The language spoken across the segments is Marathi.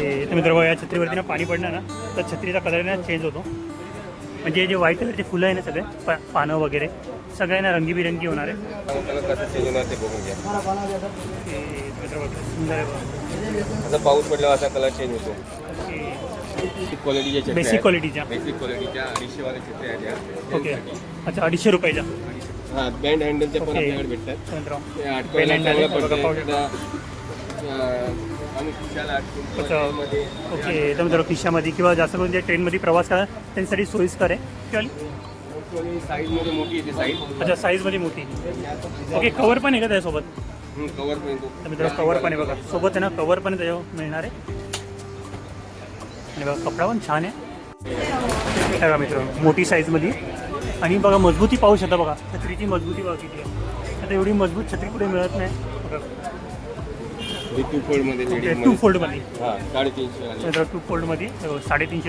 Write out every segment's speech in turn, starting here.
तर मित्र या छत्रीवरती ना पाणी पडणार ना तर छत्रीचा कलर ना चेंज होतो म्हणजे जे व्हाईट कलरचे फुलं आहे ना सगळे पा पानं वगैरे सगळे ना रंगीबिरंगी होणार आहे बघा, सुंदर बघा. पाऊस पडल्यावर असा कलर चेंज होतो बेसिक क्वालिटीच्या बेसिक. क्वालिटीच्या बेसिक क्वालिटीच्या छत्र्या आहेत. ओके. अच्छा अडीचशे रुपयाच्या हा बँड हँडलच्या पण ओके. आपल्याकडे भेटतात अच्छा. ओके तर मित्र खिशामध्ये किंवा जास्त करून जे ट्रेनमध्ये प्रवास करा त्यांच्यासाठी सोयीस्कर आहे. आणि साईजमध्ये मोठी येते साईज अच्छा साईजमध्ये मोठी. ओके कवर पण आहे का त्यासोबत? कवर पण कवर पण आहे बघा. सोबत आहे ना कवर पण त्याच्यावर मिळणार आहे. आणि बघा कपडा पण छान आहे. बघा मित्र मोठी साईजमध्ये आणि बघा मजबूती पाहू शकता बघा. छत्रीची मजबूती बघा किती आहे. आता एवढी मजबूत छत्री कुठे मिळत नाही. बघा. टू फोल्डमध्ये लेडीज टू फोल्डमध्ये हा साडेतीनशे टू फोल्डमध्ये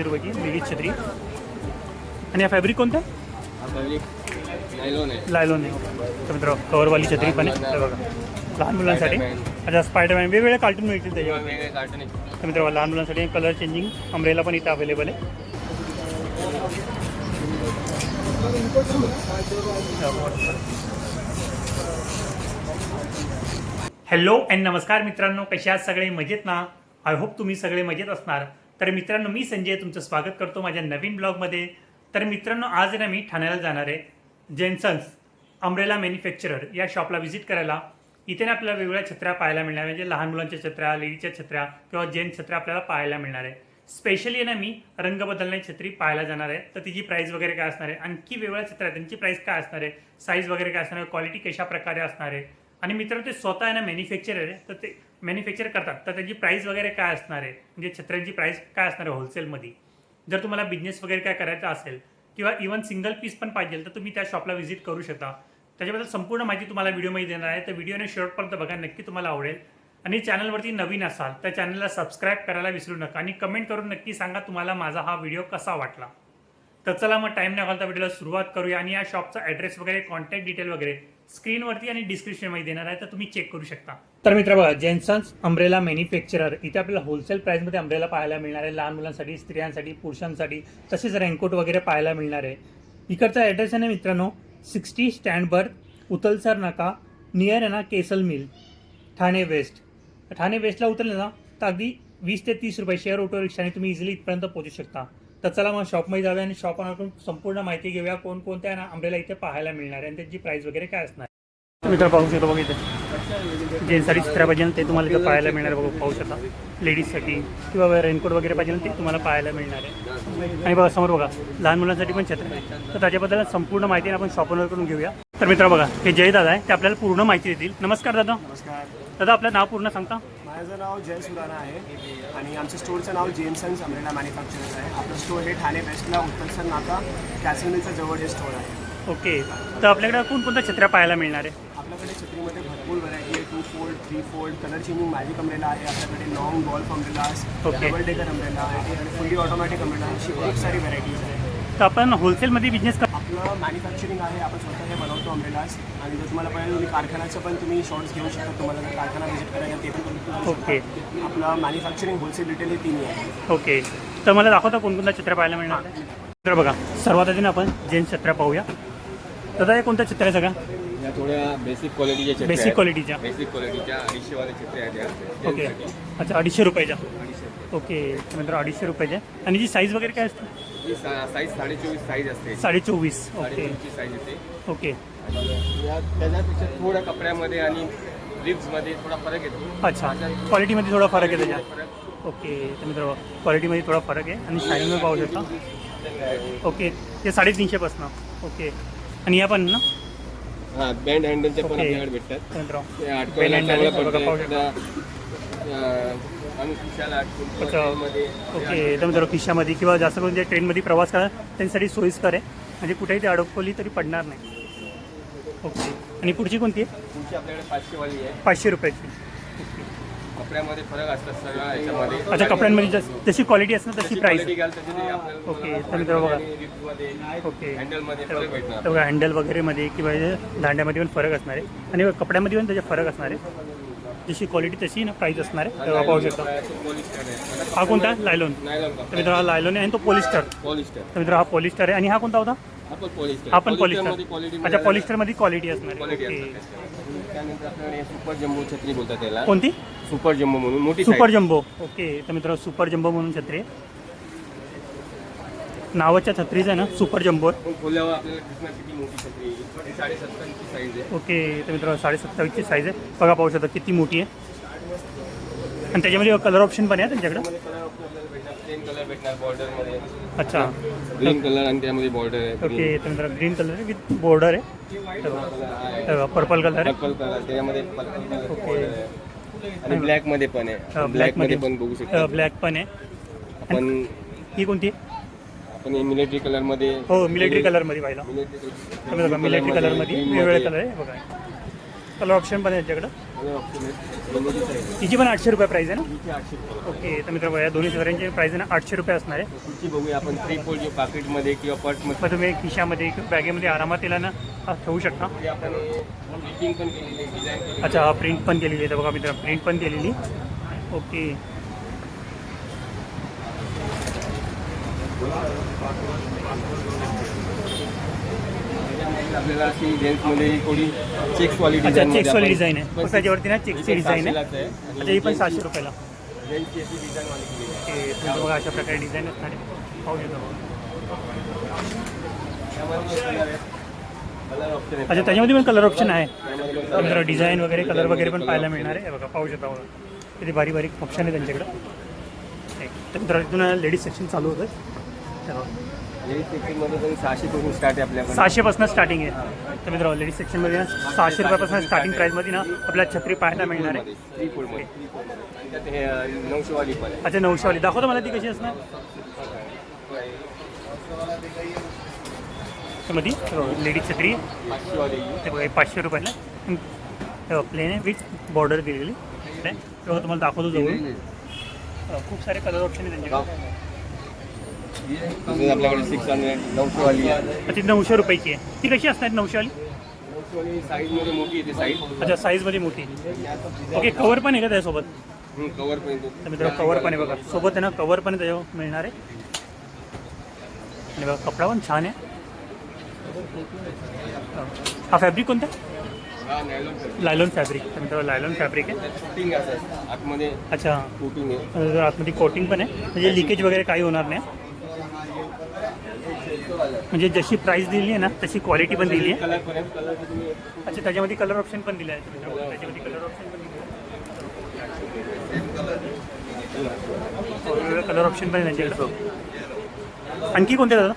रुपयाची लेडीज छत्री. आणि हा फॅब्रिक कोणतं? आहे. लायलोन आहे. तर मित्र कवरवाली छत्री पण आहे. बघा. लहान मुलांसाठी. अच्छा स्पायडरमॅन वेगवेगळे कार्टून मिळतील त्याच्यावर. कार्टून तर मित्र लहान मुलांसाठी कलर चेंजिंग अमरेला पण इथं अवेलेबल आहे. हॅलो अँड नमस्कार मित्रांनो कसे आहात सगळे? मजेत ना? आय होप तुम्ही सगळे मजेत असणार. तर मित्रांनो मी संजय तुमचं स्वागत करतो माझ्या नवीन ब्लॉगमध्ये. तर मित्रांनो आज ना मी ठाण्याला जाणार आहे. जेन्सन्स अम्ब्रेला मॅन्युफॅक्चरर या शॉपला व्हिजिट करायला. इथे ना आपल्याला वेगवेगळ्या छत्र्या पाहायला मिळणार म्हणजे लहान मुलांच्या छत्र्या लेडीजच्या छत्र्या किंवा जेंट्स छत्र्या आपल्याला पाहायला मिळणार आहे. स्पेशली ना मी रंग बदलण्याची छत्री पाहायला जाणार आहे. तर तिची प्राईस वगैरे काय असणार आहे? आणखी वेगवेगळ्या छत्र्या त्यांची प्राईस काय असणार आहे? साईज वगैरे काय असणार आहे? क्वालिटी कशा प्रकारे असणार आहे? आणि मित्र ते स्वतः आहे ना मॅन्युफॅक्चर आहे तर ते मॅन्युफॅक्चर करतात. तर त्याची प्राईस वगैरे काय असणार आहे? म्हणजे छत्र्यांची प्राईस काय असणार आहे होलसेलमध्ये जर तुम्हाला बिझनेस वगैरे काय करायचा असेल किंवा इवन सिंगल पीस पण पाहिजे तर तुम्ही त्या शॉपला व्हिजिट करू शकता. त्याच्याबद्दल संपूर्ण माहिती तुम्हाला व्हिडिओमध्ये देणार आहे. तर व्हिडिओने शेवटपर्यंत बघा नक्की तुम्हाला आवडेल. आणि चॅनलवरती नवीन असाल तर चॅनलला सबस्क्राईब करायला विसरू नका. आणि कमेंट करून नक्की सांगा तुम्हाला माझा हा व्हिडिओ कसा वाटला. तर चला मग टाईम न घालता व्हिडिओला सुरुवात करूया. आणि या शॉपचा ॲड्रेस वगैरे कॉन्टॅक्ट डिटेल वगैरे स्क्रीनवरती आणि डिस्क्रिप्शनमध्ये देणार आहे तर तुम्ही चेक करू शकता. तर मित्र बघा जेन्सन्स अम्ब्रेला मॅन्युफॅक्चरर इथे आपल्याला होलसेल प्राईसमध्ये अम्ब्रेला पाहायला मिळणार आहे. लहान मुलांसाठी स्त्रियांसाठी पुरुषांसाठी तसेच रेनकोट वगैरे पाहायला मिळणार आहे. इकडचा ॲड्रेस आहे ना मित्रांनो सिक्स्टी स्टँड बर्थ उतलसर नाका नियर आहे ना castle mill Thane west Thane वेस्टला उतरले ना तर अगदी वीस ते तीस रुपये शेअर ऑटो रिक्षाने तुम्ही इझिली इथपर्यंत पोहोचू शकता. तर चला मग शॉपमध्ये जाऊया आणि शॉप ऑनरकडून संपूर्ण माहिती घेऊया कोणकोणत्या ना आंब्रेला इथे पाहायला मिळणार आहे आणि त्यांची प्राईस वगैरे काय असणार. मित्र पाहू शकतो बघा इथे. जेंट्ससाठी चित्रा पाहिजे ना ते तुम्हाला इथं पाहायला मिळणार बघा पाहू शकता. लेडीजसाठी किंवा रेनकोट वगैरे पाहिजे ते तुम्हाला पाहायला मिळणार आहे. आणि बघा समोर बघा लहान मुलांसाठी पण छत्र आहे. तर त्याच्याबद्दल संपूर्ण माहिती आपण शॉप ओनरकडून घेऊया. तर मित्र बघा हे जय दादा आहे. ते आपल्याला पूर्ण माहिती देतील. नमस्कार दादा. नमस्कार. दादा आपलं नाव पूर्ण सांगता. माझं नाव जय सुराणा आहे आणि आमच्या स्टोअरचं नाव जेम्सन्स अमरेला मॅन्युफॅक्चरर्स आहे. आपलं स्टोअर हे ठाणे वेस्टला उत्तरसर नाका कॅसल मिलच्या जवळ हे स्टोअर आहे. ओके. तर आपल्याकडे कोणकोणत्या छत्र्या पाहायला मिळणार आहे? आपल्याकडे छत्रीमध्ये भरपूर व्हरायटी आहे. Two fold three fold colour changing magic umbrella आहे. आपल्याकडे long golf umbrellas Okay. Double decker umbrella आहे. आणि फुल्ली ऑटोमॅटिक अमरेला अशी खूप सारी व्हरायटीज आहे. तर आपण होलसेलमध्ये बिझनेस कर आपलं मॅन्युफॅक्चरिंग आहे आपण स्वतः हे बनवतो अमरेलास आणि जर तुम्हाला पाहिजे तुम्ही कारखान्याचं पण तुम्ही शॉर्ट्स घेऊ शकता तुम्हाला जर कारखाना व्हिजिट करायला ते पण तुम्ही ओके. आपलं मॅन्युफॅक्चरिंग होलसेल रिटेल हे तिन्ही आहे. ओके तर मला दाखवता कोणकोणत्या छत्र्या पाहायला मिळणार? आहे? तर बघा सर्वात आधी ना आपण जेंट्स छत्र्या पाहूया. दादा हे कोणत्या छत्र्या आहे सगळ्या या थोड्या बेसिक क्वालिटीच्या बेसिक आहेत. क्वालिटीच्या बेसिक क्वालिटीच्या अडीचशे वाले छत्र्या आहेत या. ओके त्यांसाठी. अच्छा अडीचशे रुपयाच्या. अडीचशे ओके नंतर अडीचशे रुपयाच्या. आणि जी साईज वगैरे काय असते? ही साईज साडे चोवीस साईज असते. साडे चोवीस ओके साईज येते. ओके. या त्याच्यापेक्षा थोड्या कपड्यामध्ये आणि लिप्समध्ये थोडा फरक येतो. अच्छा. क्वालिटीमध्ये थोडा फरक आहे त्याच्यात. फरक. ओके. तर मित्र क्वालिटीमध्ये थोडा फरक आहे. आणि शायनिंग पाहू शकता. ओके. ते साडेतीनशेपासनं ओके. आणि या पण ना? हा बँड हँडलच्या पण ओके. आपल्याकडे भेटतात. मित्र ते अटकवायला Band चांगलं handle बघा, पडतं पाहू शकता. एकदा, अं, ओके तर मित्र खिशामध्ये किंवा जास्त करून जे ट्रेनमध्ये प्रवास करा त्यांच्यासाठी सोयीस्कर आहे. म्हणजे कुठेही ते अडकवली तरी पडणार नाही. ओके. आणि पुढची कोणती आहे? तुमची आपल्याकडे पाचशे वाली आहे. पाचशे रुपयाची. कपड्यामध्ये फरक असतात सगळं याच्यामध्ये. अच्छा कपड्यांमध्ये जस- जशी क्वालिटी असणार तशी प्राईस क्वालिटी घ्याल तशी ते आपल्याला ओके, तर बघा. आणि ओके. हँडलमध्ये फरक भेटणार. तर बघा हँडल वगैरेमध्ये किंवा हे दांड्यामध्ये पण फरक असणार आहे. आणि कपड्यामध्ये पण त्याचे फरक असणार आहे. जशी क्वालिटी तशी ना प्राईस असणार आहे तेव्हा पाहू शकता. हा कोणता? लायलॉन तर मित्र हा लायलॉन आहे आणि तो पॉलिस्टर पॉलिस्टर तर मित्र हा पॉलिस्टर आहे. आणि हा कोणता होता? हा पण पॉलिस्टर अच्छा. पॉलिस्टरमध्ये क्वालिटी असणार सुपर जम्बो छत्री बोलतात त्याला. कोणती? सुपर जम्बो म्हणून मोठी सुपर. जम्बो ओके तर मित्र सुपर जम्बो म्हणून छत्री आहे. नावाच्या छत्रीचं आहे ना? सुपर जम्बोर ओके तर मित्र साडेसत्तावीसची साईज आहे. बघा पाहू शकता किती मोठी आहे. आणि त्याच्यामध्ये कलर ऑप्शन पण आहे त्यांच्याकडे अच्छा. ग्रीन कलर आणि त्यामध्ये बॉर्डर आहे. ओके तर मित्र ग्रीन कलर आहे विथ बॉर्डर आहे. पर्पल कलर आहे. पर्पल कलर त्याच्यामध्ये ओके. आणि ब्लॅकमध्ये पण आहे. ब्लॅक ब्लॅकमध्ये मध्ये पण बघू शकतो ब्लॅक पण आहे. आपण ही कोणती? आहे? आपण मिलिटरी कलरमध्ये हो मिलिटरी कलरमध्ये पाहिला. तर बघा मिलिटरी कलरमध्ये वेगवेगळे. कलर आहे बघा. कलर ऑप्शन पण आहे आहे. तिची पण आठशे रुपये प्राईस आहे ना? आठशे. ओके तर मित्र या दोन्ही सगळ्यांची प्राईस आहे ना आठशे रुपये असणार आहे. बघूया आपण थ्री फोल्ड किंवा पर्समध्ये. मग तुम्ही खिशामध्ये किंवा बॅगेमध्ये आरामात याला ना हा ठेवू शकता. हे आपण प्रिंटिंग पण केलेली आहे डिझाईन केली अच्छा हा प्रिंट पण केलेली आहे. तर बघा मित्र प्रिंट पण केलेली. ओके. आपल्याला अशी जेंट्समध्ये थोडी चेक्स वाली अच्छा चेक्सवाली डिझाईन आहे. त्याच्यावरती ना चेक्सची डिझाईन आहे. अच्छा ही पण सहाशे रुपयाला. जेंट्सची अशी आहे. बघा अशा प्रकारे डिझाईन असणार. आहे पाहू शकता बघा. त्यामध्ये कलर आहे. कलर ऑप्शन आहे अच्छा त्याच्यामध्ये पण कलर ऑप्शन आहे. त्यामध्ये पण तर मित्र डिझाईन वगैरे कलर वगैरे पण पाहायला मिळणार आहे. हे बघा पाहू शकता बघा किती बारीक बारीक ऑप्शन आहे त्यांच्याकडं. तर इथून लेडीज सेक्शन चालू होतं हे. लेडीज सेक्शनमध्ये पण सहाशे पासून स्टार्ट आहे आपल्याकडे. सहाशेपासून स्टार्टिंग आहे. तर मित्र लेडीज सेक्शनमध्ये ना सहाशे रुपयापासून स्टार्टिंग प्राईसमध्ये ना आपल्याला छत्री पाहायला मिळणार आहे. थ्री फोल्डमध्ये थ्री फोल्डमध्ये आणि त्यात हे अं, नऊशे वाली पण आहे. अच्छा नऊशेवाली. दाखवतो मला ती कशी असणार. मध्ये लेडीज छत्री. ते बघा हे पाचशे रुपयाला. प्लेन आहे विथ बॉर्डर दिलेली. ते तुम्हाला दाखवतो जवळ खूप सारे कलर ऑप्शन आहे त्यांच्याकडे. तसंच आपल्याकडे सिक्स हंड्रेड नऊशे वाली आहे. अच्छा नऊशे रुपयाची आहे. ती कशी असणार नऊशेवाली नऊशे वाली? साईजमध्ये मोठी येते साईज अच्छा साईजमध्ये मोठी ओके कवर पण आहे का त्यासोबत? कवर पण येतो. तर मित्रांनो कवर पण आहे बघा. सोबत आहे ना कवर पण त्याच्यावर मिळणार आहे. आणि बघा कपडा पण छान आहे. हा फॅब्रिक कोणता? हा लायलॉन फॅब्रिक तर मित्रांनो लायलॉन फॅब्रिक आहे. आतमध्ये अच्छा. आहे. जर आतमध्ये कोटिंग पण आहे. म्हणजे लिकेज वगैरे काही होणार नाही. म्हणजे जशी प्राईस दिली आहे ना तशी क्वालिटी पण दिली आहे. अच्छा त्याच्यामध्ये कलर ऑप्शन पण दिले आहे. त्याच्यामध्ये कलर ऑप्शन पण कलर ऑप्शन पण आहे त्यांच्याकडे. आणखी कोणते दादा?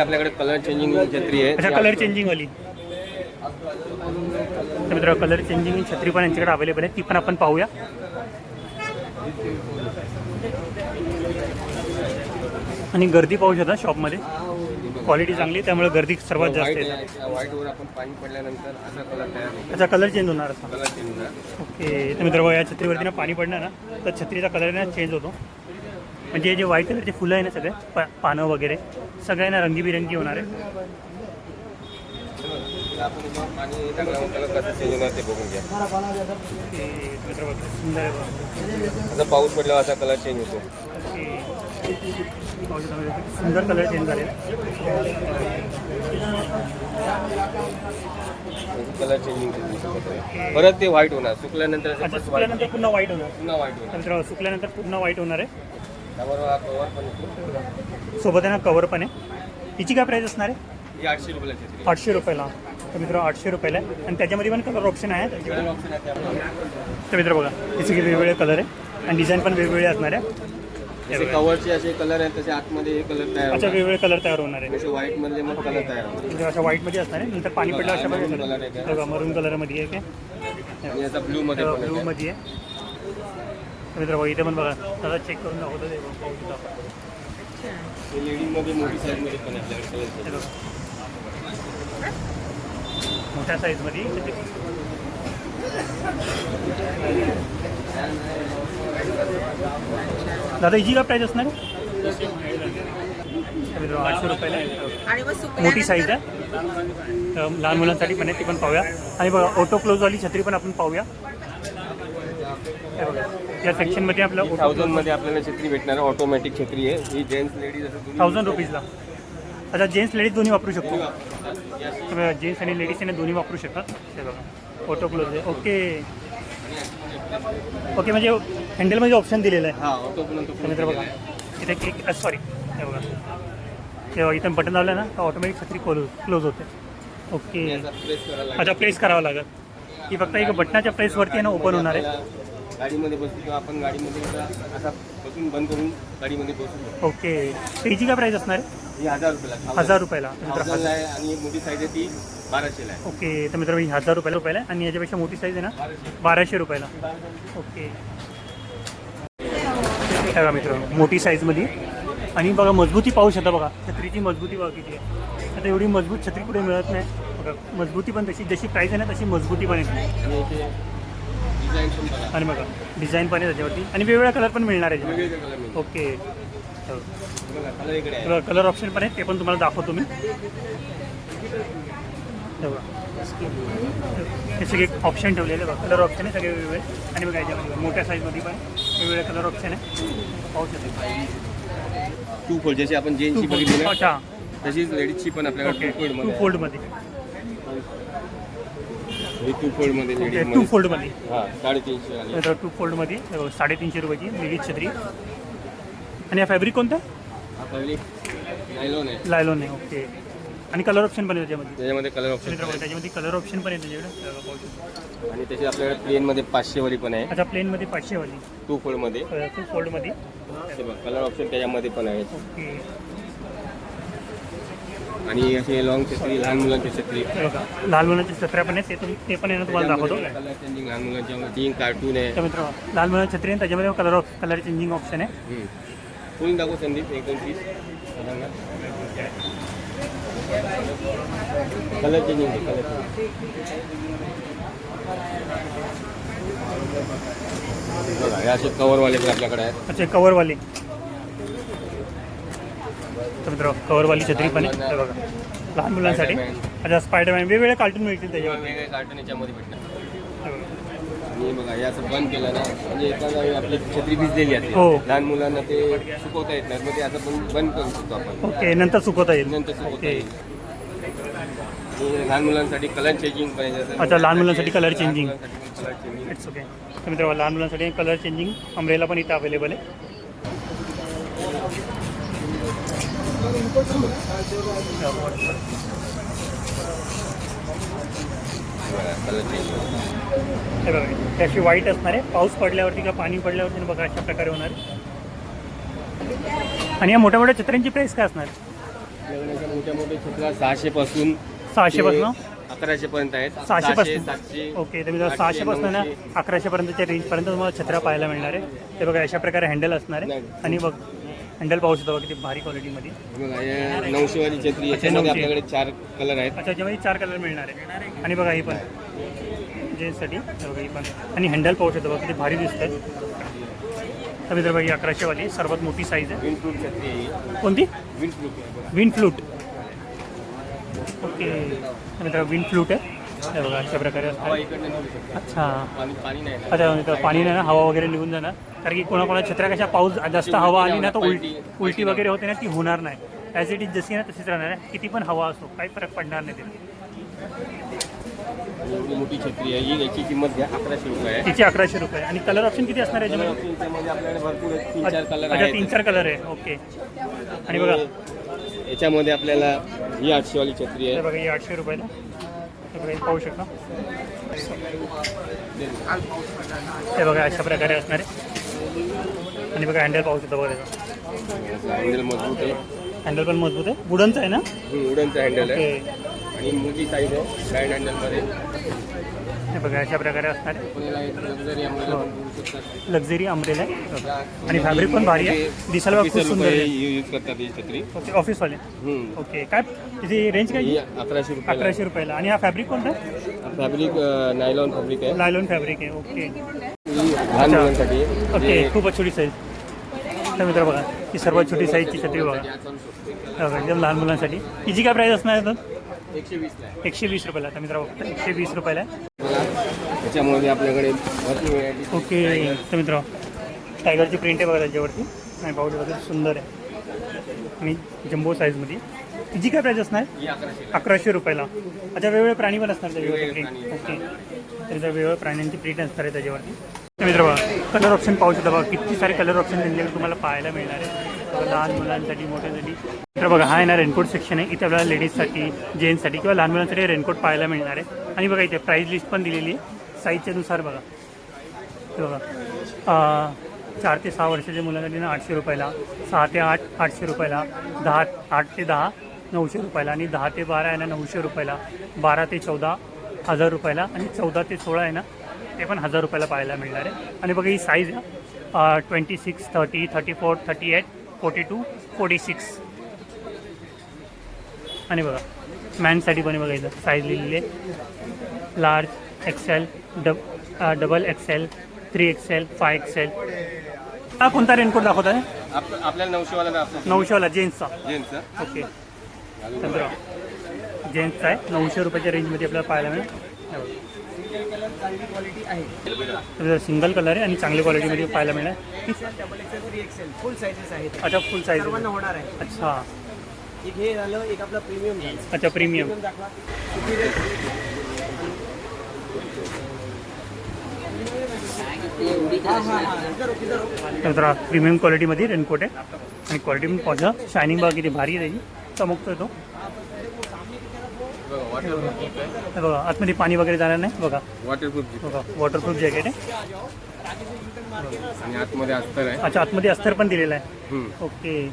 आपल्याकडे कलर चेंजिंग छत्री आहे. अच्छा कलर चेंजिंगवाली तर मित्र कलर चेंजिंग छत्री पण यांच्याकडे अवेलेबल आहे. ती पण आपण पाहूया. आणि गर्दी पाहू शकता शॉपमध्ये क्वालिटी चांगली त्यामुळे गर्दी सर्वात जास्त व्हाईट येते आहे. व्हाईटवर आपण पाणी पडल्यानंतर असा कलर तयार होतो. अच्छा कलर चेंज होणार असा. कलर चेंज होणार. ओके तर मित्र या छत्रीवरती ना पाणी पडणार ना तर छत्रीचा कलर ना चेंज होतो. म्हणजे हे जे व्हाईट कलरचे फुलं आहे ना सगळे पा पानं वगैरे सगळे ना रंगीबिरंगी होणार आहे. पाऊस पडल्यावर असा कलर चेंज होतो. सुंदर कलर चेंज झाले कलर चेंजिंग परत ते व्हाईट होणार. सुकल्यानंतर अच्छा सुकल्यानंतर पुन्हा व्हाईट होणार. पुन्हा व्हाईट होणार. नंतर सुकल्यानंतर पुन्हा व्हाईट होणार आहे. त्याबरोबर हा कवर पण येतो. सोबत आहे ना कवर पण आहे. हिची काय प्राईस असणार आहे? ही आठशे रुपयाला छत्री आठशे रुपयाला. तर मित्र आठशे रुपयाला आहे. आणि त्याच्यामध्ये पण कलर ऑप्शन आहे. तर मित्र बघा. सगळे वेगवेगळे कलर आहे. आणि डिझाईन पण वेगवेगळे असणार आहे. जसे कवरचे असे कलर आहेत तसे आतमध्ये हे कलर तयार अच्छा होणार. वेगवेगळे कलर तयार होणार आहे. जसे व्हाईट मधले मग कलर तयार होणार. म्हणजे अशा व्हाईटमध्ये असणार आहे नंतर पाणी पडलं अशा Maroon color आहे का? बघा मरून कलरमध्ये आहे काय आणि याचा ब्लू मध्ये पण आहे. ब्लूमध्ये आहे. तर मित्र बघा इथे पण बघा दादा चेक करून दाखवतो ते. बघा, पाहू शकता आपण. हे लेडीजमध्ये मोठी साईजमध्ये पण आहे आपल्याकडे हे कलर बघा. मोठ्या साईजमध्ये दादा हिची काय प्राईस असणार? आहे आठशे रुपयाला. आहे. मोठी साईज आहे. तर लहान मुलांसाठी पण आहे ती पण पाहूया. आणि बघा ऑटो क्लोजवाली छत्री पण आपण पाहूया. हे बघा या सेक्शनमध्ये आपलं थाउजंडमध्ये आपल्याला छत्री भेटणार ऑटोमॅटिक छत्री आहे. ही जेंट्स लेडीज असं थाउजंड रुपीजला अच्छा जेंट्स लेडीज दोन्ही वापरू शकतो. जेंट्स आणि लेडीज यांना दोन्ही वापरू शकतात. हे बघा ऑटो क्लोज आहे. ओके ओके म्हणजे हँडलमध्ये ऑप्शन दिलेलं आहे. हा ऑटो पण तो त्यानंतर बघा. इथे क्लिक सॉरी हे बघा. हे बघा इथं बटन लावलं ना तर ऑटोमॅटिक छत्री क्लोज क्लोज होते. ओके. प्रेस करायला लागेल. अच्छा प्रेस करावं लागेल. ही फक्त एक बटनाच्या प्रेसवरती आहे ना ओपन होणार आहे. आपल्याला गाडीमध्ये किंवा आपण गाडीमध्ये असा असा बसून बंद करून गाडीमध्ये बसू शकतो. ओके. त्याची काय प्राईस असणार आहे? ही हजार रुपयाला हजार रुपयाला तर मित्र थाउजंडला आहे आणि मोठी साईज आहे ती बाराशेला आहे. ओके तर मित्र ही हजार रुपयाला रुपयाला आहे. आणि याच्यापेक्षा मोठी साईज आहे ना? बाराशे. रुपयाला. ओके. बघा मित्र मोठी साईजमध्ये आणि बघा मजबूती पाहू शकता बघा छत्रीची मजबूती बघा किती आहे. आता एवढी मजबूत छत्री कुठे मिळत नाही. बघा मजबूती पण तशी जशी प्राईस आहे ना तशी मजबूती पण येते. आणि बघा. आणि बघा डिझाईन पण आहे त्याच्यावरती. आणि वेगवेगळ्या कलर पण मिळणार आहे. ओके. बघा कलर कलर ऑप्शन पण आहे ते पण तुम्हाला दाखवतो मी. बघा. हे सगळे ऑप्शन ठेवलेले बघा. कलर ऑप्शन आहे सगळे वेगवेगळे. आणि बघा याच्यामध्ये मोठ्या साईजमध्ये पण वेगवेगळे कलर ऑप्शन आहे. पाहू शकतो. टू फोल्ड जशी आपण जेंट्सची बघितली अच्छा. तशीच लेडीजची पण आपल्याकडे टू टू फोल्डमध्ये फोल्डमध्ये ही टू फोल्डमध्ये ओके टू फोल्डमध्ये हाँ साडेतीनशे टू फोल्डमध्ये हे बघा, साडेतीनशे रुपयाची लेडीज़ छत्री. आणि हा फॅब्रिक कोणता? पहिले नायलॉन आहे. लायलॉन आहे ओके आणि कलर ऑप्शन पण आहे त्याच्यामध्ये? त्याच्यामध्ये कलर ऑप्शन त्याच्यामध्ये कलर ऑप्शन पण आहे त्याच्याकडे. आणि तशी आपल्याकडे प्लेनमध्ये पाचशेवाली पण आहे. अच्छा प्लेनमध्ये पाचशेवाली टू फोल्डमध्ये टू फोल्डमध्ये बघ कलर ऑप्शन त्याच्यामध्ये पण आहेत. ओके आणि असे लॉंग छत्री लहान मुलांची छत्री लाल मुलांची सत्रा पण आहे ते तुम ते पण आहे ना तुम्हाला दाखवतो. कलर चेंजिंग लहान मुलांच्या तीन कार्टून आहे. मित्र लाल मुलांची छत्री आहे त्याच्यामध्ये कलर कलर चेंजिंग ऑप्शन आहे. फुल दाखव संदीप एक दोन पीस कलर चेंजिंग आहे कलर बघा हे असे कवरवाले पण आपल्याकडे आहेत. अच्छा कवरवाली तर मित्र कवरवाली छत्री पण आहे. हे बघा लहान मुलांसाठी. अच्छा स्पायडरमॅन वेगवेगळे कार्टून मिळतील त्याच्यामध्ये. वेगवेगळे कार्टून याच्यामध्ये भेटणार. हे बघा. हे असं बंद केलं ना म्हणजे एखादा आपली छत्री भिजलेली असते हो. लहान मुलांना ते सुकवता येत नाही मग ते असं पण बंद करू शकतो आपण ओके नंतर सुकवता येईल नंतर सुकवता ओके येईल आणि लहान मुलांसाठी कलर चेंजिंग पण आहे जसं- अच्छा, लहान मुलांसाठी color changing. मुलांसाठी पण color changing. इट्स ओके तर मित्र लहान मुलांसाठी कलर चेंजिंग अमरेला पण इथं अवेलेबल आहे color changing. हे बघा त्याशी वाईट असणार आहे. पाऊस पडल्यावरती किंवा पाणी पडल्यावरती बघा अशा प्रकारे होणार आहे. आणि या मोठ्या मोठ्या छत्र्यांची प्राईस काय असणार? अशा मोठ्या मोठ्या छत्र्या सहाशे पासून सहाशे पासून अकराशे पर्यंत आहेत सहाशे पासून ओके तर मी सहाशे पासून ना? नऊशे. अकराशे पर्यंतच्या रेंजपर्यंत तुम्हाला छत्र्या पाहायला मिळणार आहे. ते बघा अशा प्रकारे हँडल असणार आहे. आणि बघ हँडल पाहू शकतो बघा किती भारी क्वालिटीमध्ये बघा हे नऊशेवाली छत्री याच्यामध्ये नऊशे. आपल्याकडे चार कलर आहेत. अच्छा चार कलर मिळणार आहे. आणि बघा ही पण. जेंट्ससाठी हे पण आणि हँडल पाहू शकतो बघा किती भारी दिसतंय. तर मित्र बघा अकराशेवाली सर्वात मोठी साईज आहे. कोणती? विंड फ्लूट ओके मित्र विंड फ्लूट आहे बघा अशा प्रकारे हवा अच्छा. पाणी नाही ना. अच्छा म्हणजे मित्र पाणी नाही ना हवा वगैरे निघून जाणार. कारण की कोणाकोणा छत्र्या कशा पाऊस जास्त हवा आली ना तर उलटी उलटी वगैरे होते ना ती होणार नाही. ॲज इट इज जशी ना तशीच राहणार आहे. किती पण हवा असो काही फरक पडणार नाही ते एवढी मोठी छत्री आहे. ही याची किंमत घ्या अकराशे रुपये आहे. तिचे अकराशे रुपये. आणि कलर ऑप्शन किती असणार आहे याच्यामध्ये? ऑप्शन त्यामध्ये आपल्याकडे भरपूर आहेत. तीन चार कलर अच्छा तीन आहेत. चार कलर आहे. ओके आणि बघा. याच्यामध्ये आपल्याला ही आठशेवाली छत्री हे आहे बघा ही आठशे रुपयाला हे बघा हे पाहू शकता. हे बघा अशा प्रकारे असणार आहे. आणि बघा हँडल पाहू शकता बघा त्याचा. हँडल मजबूत आहे. हँडल पण मजबूत आहे. वुडनचं आहे ना? वुडनचा हँडल आहे. ओके आणि मोठी साईज आहे साईड हँडलमध्ये हे बघा अशा प्रकारे असणार आहे. एक मिळू शकतात. लक्झरी अमरेला आहे. हे. आणि फॅब्रिक पण भारी आहे. दिसायला बघा खूप सुंदर आहे. यूज करतात ही छत्री. ओके ऑफिसवाले हम्म. ओके काय? तिची रेंज काय? ही अकराशे रुपये अकराशे रुपयाला. आणि हा फॅब्रिक कोणता आहे? फॅब्रिक नायलॉन फॅब्रिक आहे. लायलॉन फॅब्रिक आहे. ओके. ही लहान मुलांसाठी आहे. ओके जे- खूपच छोटी साईज तर मित्र बघा ही सर्वात छोटी साईजची छत्री बघा. हे बघा एकदम लहान मुलांसाठी. हिची काय प्राईस असणार आहे तर एकशे वीस रुपयाला तर मित्र बघा एकशे वीस रुपयाला आहे. त्याच्यामध्ये आपल्याकडे भरपूर variety ओके. तर मित्र टायगरची प्रिंट आहे बघा त्याच्यावरती. आणि पाऊच वगैरे सुंदर आहे. आणि जम्बो साईजमध्ये तिची काय प्राईज असणार? ही अकराशे. अकराशे रुपयाला. अच्छा वेगवेगळे प्राणी पण असणार त्याच्यावरती वेगवेगळे प्रिंट ओके. तर त्या वेगवेगळ्या प्राण्यांची प्रिंट असणार आहे त्याच्यावरती. तर मित्र बघा कलर ऑप्शन पाहू शकता बघा. किती सारे कलर ऑप्शन त्यांच्याकडे तुम्हाला पाहायला मिळणार आहे. बघा, लहान मुलांसाठी मोठ्यांसाठी. तर बघा हा आहे ना रेनकोट सेक्शन आहे. इथे आपल्याला लेडीजसाठी जेंट्ससाठी किंवा लहान मुलांसाठी रेनकोट पाहायला मिळणार आहे. आणि बघा इथे प्राईस लिस्ट पण दिलेली आहे. साईजच्यानुसार बघा. बघा. चार ते सहा वर्षाच्या मुलांसाठी ना आठशे रुपयाला सहा ते आठ आठशे रुपयाला दहा आठ ते दहा नऊशे रुपयाला आणि दहा ते बारा आहे ना नऊशे रुपयाला बारा ते चौदा हजार रुपयाला आणि चौदा ते सोळा आहे ना ते पण हजार रुपयाला पाहायला मिळणार आहे. आणि बघा ही size twenty six thirty thirty four thirty eight forty two forty six आणि बघा मॅनसाठी पण आहे बघा इथं साईज लिहिलेली आहे. Large XL dub double XL three XL five XL हा कोणता रेनकोट दाखवत आहे आप- आपल्याला नऊशेवाला नऊशेवाला जेन्सचा जेंट्सचा ओके तर जेन्सचा आहे. नऊशे रुपयाच्या रेंजमध्ये आपल्याला पाहायला मिळेल. सिंगल कलर आहे आणि चांगल्या क्वालिटीमध्ये पाहायला आहेत अच्छा फुल साईज होणार आहे. अच्छा. एक हे झालं एक आपलं प्रीमियम अच्छा प्रीमियम. तर प्रीमियम क्वालिटीमध्ये रेनकोट आहे. आणि क्वालिटी पण पाहजा शायनिंग बघा किती भारी आहे त्याची. चमकतोय तो. हे बघा आतमध्ये पाणी वगैरे जाणार नाही? बघा. वॉटरप्रूफ बघा वॉटरप्रूफ जॅकेट आहे. आणि आतमध्ये अस्तर आहे. अच्छा आतमध्ये अस्तर पण दिलेला आहे. ओके.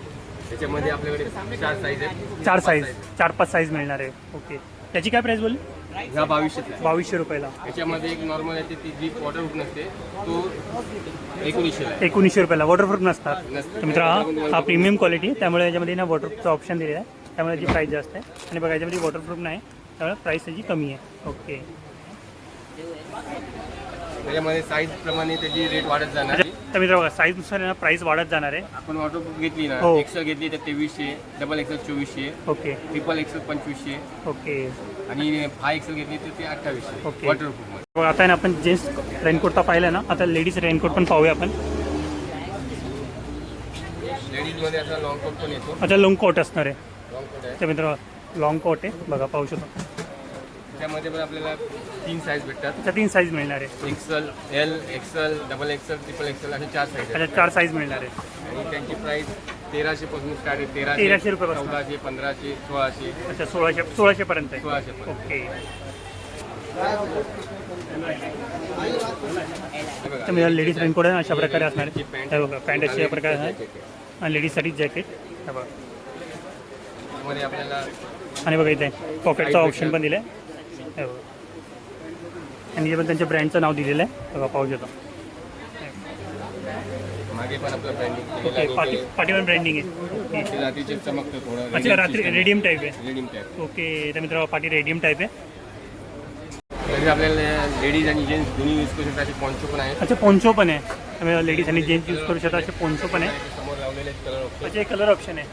त्याच्यामध्ये आपल्याकडे चार साईज आहेत. चार साईज चार पाच साईज मिळणार आहे. ओके. त्याची काय प्राईस बोलली? ह्या बावीसशेचा आहे. बावीसशे रुपयाला. त्याच्यामध्ये एक नॉर्मल येते ती जी वॉटरप्रूफ नसते. तो एकोणीसशेला आहे. एकोणीसशे रुपयाला. वॉटरप्रूफ नसतात. नसतं. तर मित्र हा प्रीमियम क्वालिटी आहे. त्यामुळे याच्यामध्ये ना वॉटरप्रूफचा ऑप्शन दिलेला आहे. त्यामुळे याची प्राईस जास्त आहे. आणि बघा याच्यामध्ये वॉटरप्रूफ नाही. त्यामुळे प्राईस त्याची कमी आहे. ओके त्याच्यामध्ये साईज प्रमाणे त्याची रेट वाढत जाणार अच्छा तर मित्र बघा साईजनुसार ना प्राईस वाढत जाणार आहे. आपण वॉटरप्रूफ घेतली ना हो. एक्सेल घेतली तर तेवीसशे डबल एक्सेल चोवीसशे ओके ट्रिपल एक्सेल पंचवीसशे. ओके आणि फाय एक्सेल घेतली तर ते अठ्ठावीसशे. ओके. वॉटरप्रूफमध्ये. बघा आता आहे ना आपण जेंट्स रेनकोट तर पाहिलं ना आता लेडीज रेनकोट पण पाहूया आपण. लेडीजमध्ये असा लॉंग कोट पण येतो. अच्छा लॉंग कोट असणार आहे. तर मित्र लॉंग कोट आहे. बघा पाहू शकतो. त्यामध्ये पण आपल्याला तीन साईज भेटतात. अच्छा तीन साईज मिळणार आहे. XL L XL double XL triple XL असे चार साईज अच्छा चार साईज मिळणार आहे. आणि त्यांची प्राइस तेराशे पासून स्टार्ट आहे. तेराशे तेराशे रुपयापासून. चौदाशे पंधराशे सोळाशे. अच्छा सोळाशे सोळाशेपर्यंत आहे. सोळाशे पर्यंत. ओके. हे बघा. तर मी लेडीज रेनकोट आहे. अशा प्रकारे असणार आहे. पॅन्ट हे बघा पॅन्ट अशा प्रकारे आहे. आणि लेडीजसाठी जॅकेट हे बघा. त्यामध्ये आपल्याला आणि बघा इथे पॉकेटचा ऑप्शन पण दिलं आहे आणि पण त्यांच्या ब्रँडचं नाव दिलेलं आहे. बघा पाहू शकतो. मागे पण आपलं ब्रँडिंग ओके पण ब्रँडिंग आहे. ओके. ते रात्रीचे चमकतं थोडं. अच्छा रात्री रेडियम टाईप आहे. रेडियम टाईप ओके तर मित्र पाटी रेडियम टाईप आहे. आपल्याला लेडीज आणि जेंट्स दोन्ही यूज करू शकतात असे पॉन्चो पण आहेत. अच्छा पोन्चो पण आहे. लेडीज आणि जेंट्स यूज करू शकतात असे पोन्चो पण आहे. समोर लावलेले कलर अच्छा एक कलर ऑप्शन आहे.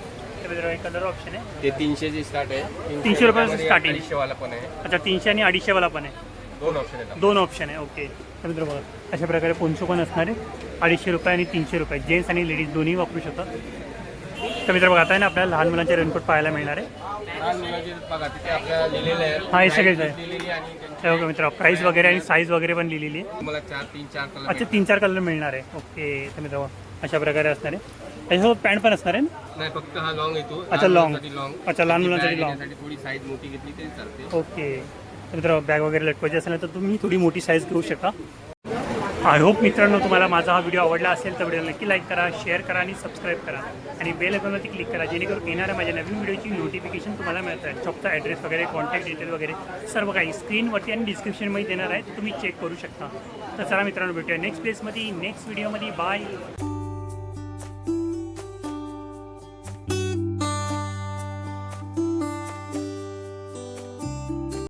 एक कलर ऑप्शन आहे. ते तीनशेचे स्टार्ट आहे. तीनशे रुपयापासून starting. पण आहे. अच्छा तीनशे आणि अडीचशेवाला पण आहे. दोन ऑप्शन आहेत दोन ऑप्शन आहे. ओके तर मित्र बघा अशा प्रकारे पोन्चो पण असणार आहे. अडीचशे रुपये आणि तीनशे रुपये. जेंट्स आणि लेडीज दोन्ही वापरू शकतात. तर मित्र बघा आता आहे ना आपल्याला लहान मुलांचे रेनकोट पाहायला मिळणार आहे. लहान मुलाचे बघा तिथे आपल्याला लिहिलेलं आहे. हा, हे सगळेच आहे. लिहिलेली आणि त्यांची बघा मित्र प्राईस वगैरे आणि साईज वगैरे पण लिहिलेली आहे. तुम्हाला चार तीन चार कलर अच्छा तीन चार कलर मिळणार आहे. ओके तर मित्र बघा, अशा प्रकारे असणार आहे. त्याच्यासोबत पॅन्ट पण असणार आहे ना? नाही फक्त हा लॉंग येतो अच्छा, long. लॉंग अच्छा, लहान मुलांसाठी long. थोडी साईज मोठी घेतली तरी चालते. ओके. तर मित्र बॅग वगैरे लटकवायची असेल तर तुम्ही थोडी मोठी साईज घेऊ शकता. आय होप मित्रांनो तुम्हाला माझा हा व्हिडिओ आवडला असेल तर व्हिडिओला नक्की लाईक करा शेअर करा आणि सबस्क्राईब करा. आणि बेल आयकॉनवरती क्लिक करा जेणेकरून येणाऱ्या माझ्या नवीन व्हिडिओची नोटिफिकेशन तुम्हाला मिळतात. शॉपचा ॲड्रेस वगैरे कॉन्टॅक्ट डिटेल वगैरे सर्व काही स्क्रीनवरती आणि डिस्क्रिप्शनमध्ये देणार आहे. तुम्ही चेक करू शकता. तर चला मित्रांनो भेटूया नेक्स्ट प्लेसमध्ये नेक्स्ट व्हिडिओमध्ये बाय